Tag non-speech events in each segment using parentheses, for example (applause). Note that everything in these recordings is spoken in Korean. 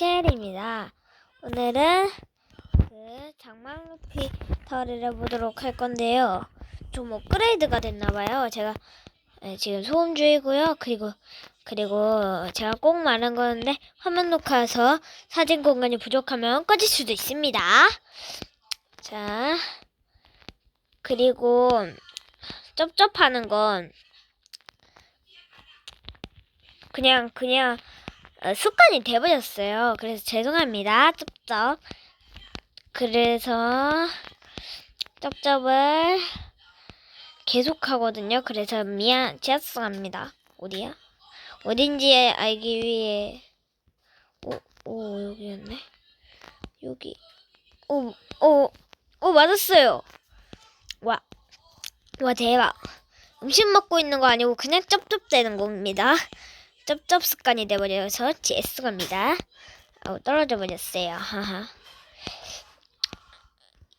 엑첼입니다. 오늘은 그 장막 피터를 해보도록 할 건데요. 좀 업그레이드가 됐나봐요. 제가 예, 지금 소음 중이고요. 그리고 그리고 제가 꼭 말한 거는데 화면 녹화해서 사진 공간이 부족하면 꺼질 수도 있습니다. 자 그리고 쩝쩝하는 건 그냥 그냥 어, 습관이 돼버렸어요. 그래서 죄송합니다. 쩝쩝. 그래서 쩝쩝을 계속 하거든요. 그래서 미안, 죄송합니다. 어디야? 어딘지 알기 위해 오, 오 여기였네. 여기. 오, 오, 오 맞았어요. 와, 와 대박. 음식 먹고 있는 거 아니고 그냥 쩝쩝대는 겁니다. 쩝쩝 습관이 돼버려서 죄송합니다. 아우 떨어져 버렸어요. 하하.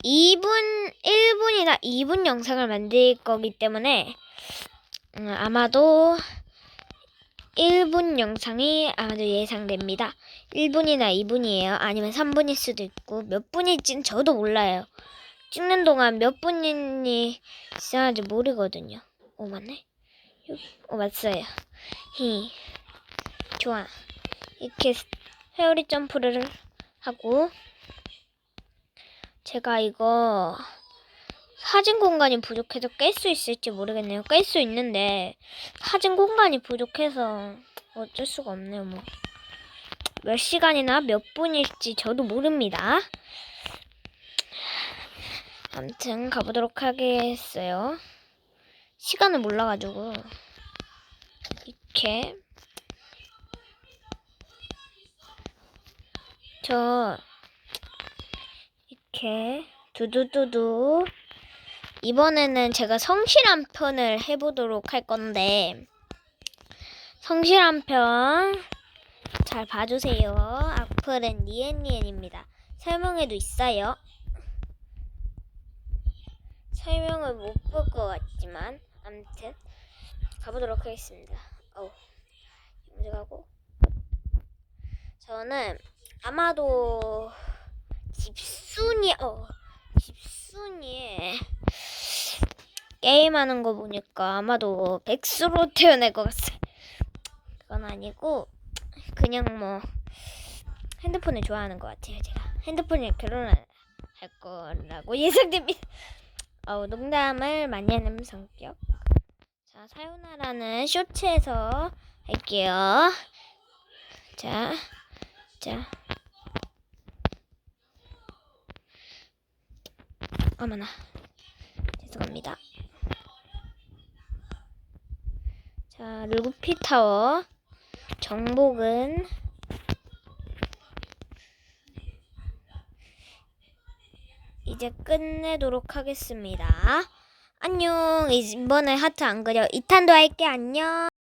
2분, 1분이나 2분 영상을 만들 거기 때문에 음, 아마도 1분 영상이 아마도 예상됩니다. 1분이나 2분이에요. 아니면 3분일 수도 있고 몇 분일지는 저도 몰라요. 찍는 동안 몇 분이 지나는지 모르거든요. 오 맞네. 오 맞어요. 히. 좋아. 이렇게 회오리 점프를 하고 제가 이거 사진 공간이 부족해서 깰 수 있을지 모르겠네요. 깰 수 있는데 사진 공간이 부족해서 어쩔 수가 없네요. 뭐. 몇 시간이나 몇 분일지 저도 모릅니다. 아무튼 가보도록 하겠어요. 시간을 몰라가지고 이렇게 저 이렇게 두두두두 이번에는 제가 성실한 편을 해보도록 할 건데 성실한 편 잘 봐주세요. 악플은 니엔니엔입니다. 설명에도 있어요. 설명을 못 볼 것 같지만 아무튼 가보도록 하겠습니다. 어우 먼저 가고 저는 아마도 집순이 어 집순이에 게임하는 거 보니까 아마도 백수로 (laughs) 태어날 것 같아요. 그건 아니고 그냥 뭐 핸드폰을 좋아하는 것 같아요. 제가 핸드폰에 결혼할 거라고 (laughs) 예상됩니다. 어, 농담을 많이 하는 성격. 자, 사요나라는 쇼츠에서 할게요. 자, 자. 어머나. 죄송합니다. 자, 루피 타워. 정복은 이제 끝내도록 하겠습니다. 안녕. 이번에 하트 안 그려. 2탄도 할게. 안녕.